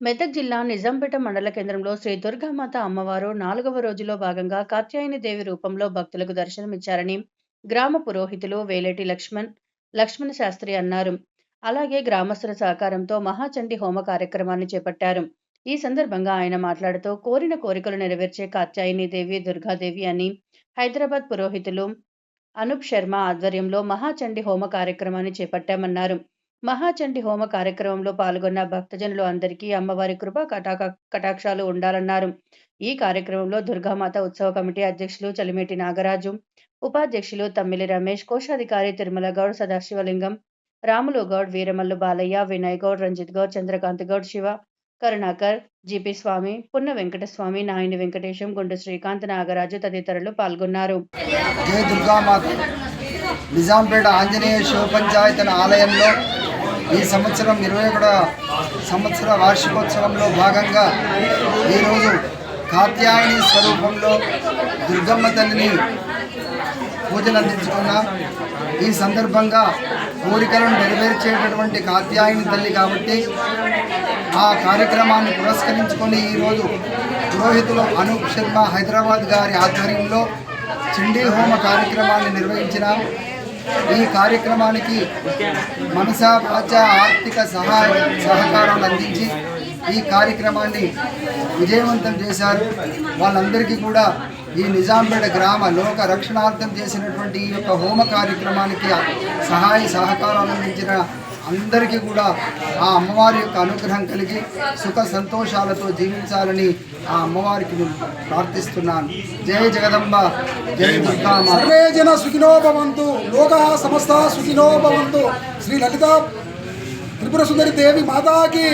మెదక్ జిల్లా నిజాంపేట మండల కేంద్రంలో శ్రీ దుర్గామాత అమ్మవారు నాలుగవ రోజులో భాగంగా కాత్యాయని దేవి రూపంలో భక్తులకు దర్శనమిచ్చారని గ్రామ పురోహితులు వేలేటి లక్ష్మణ్ లక్ష్మణ శాస్త్రి అన్నారు. అలాగే గ్రామస్తుల సహకారంతో మహాచండి హోమ కార్యక్రమాన్ని చేపట్టారు. ఈ సందర్భంగా ఆయన మాట్లాడుతూ కోరిన కోరికలు నెరవేర్చే కాత్యాయని దేవి దుర్గాదేవి అని హైదరాబాద్ పురోహితులు అనూప్ శర్మ ఆధ్వర్యంలో మహాచండి హోమ కార్యక్రమాన్ని చేపట్టామన్నారు. మహాచండి హోమ కార్యక్రమంలో పాల్గొన్న భక్తజనులు అందరికీ అమ్మవారి కృప కటాక కటాక్షాలు ఉండాలన్నారు. ఈ కార్యక్రమంలో దుర్గామాత ఉత్సవ కమిటీ అధ్యక్షులు చలిమేటి నాగరాజు ఉపాధ్యక్షులు తమ్మిలి రమేష్ కోశాధికారి తిరుమల గౌడ్ సదాశివలింగం రాములు గౌడ్ వీరమల్లు బాలయ్య వినయ్ గౌడ్ రంజిత్ గౌడ్ చంద్రకాంత్ గౌడ్ శివ కరుణాకర్ జిపి స్వామి పున్న వెంకటస్వామి నాయని వెంకటేశం గుండు శ్రీకాంత్ నాగరాజు తదితరులు పాల్గొన్నారు. నిజాంపేట ఆంజనేయ శివ పంచాయతన ఆలయంలో ఈ సంవత్సరం ఇరవై కూడా సంవత్సర వార్షికోత్సవంలో భాగంగా ఈరోజు కాత్యాయని స్వరూపంలో దుర్గమ్మ తల్లిని పూజలు అందించుకున్నాం. ఈ సందర్భంగా కోరికలను నెరవేర్చేటటువంటి కాత్యాయని తల్లి కాబట్టి ఆ కార్యక్రమాన్ని పురస్కరించుకొని ఈరోజు పురోహితులు అనూప్ శర్మ హైదరాబాద్ గారి ఆధ్వర్యంలో చండీ హోమ కార్యక్రమాన్ని నిర్వహించిన. ఈ కార్యక్రమానికి మనసా వాచ ఆర్థిక సహాయ సహకారాలు అందించి ఈ కార్యక్రమాన్ని విజయవంతం చేశారు. వాళ్ళందరికీ కూడా ఈ నిజాంపేట గ్రామ లోక రక్షణార్థం చేసినటువంటి ఈ యొక్క హోమ కార్యక్రమానికి సహాయ సహకారాలు అందించిన అందరికీ కూడా ఆ అమ్మవారి యొక్క అనుగ్రహం కలిగి సుఖ సంతోషాలతో జీవించాలని ఆ అమ్మవారికి నేను ప్రార్థిస్తున్నాను. జయ జగదంబ జయ సర్వే జన సుఖినో భవంతు లోక సమస్త సుఖినో భవంతు. శ్రీ లలిత త్రిపుర సుందరి దేవి మాతాకి.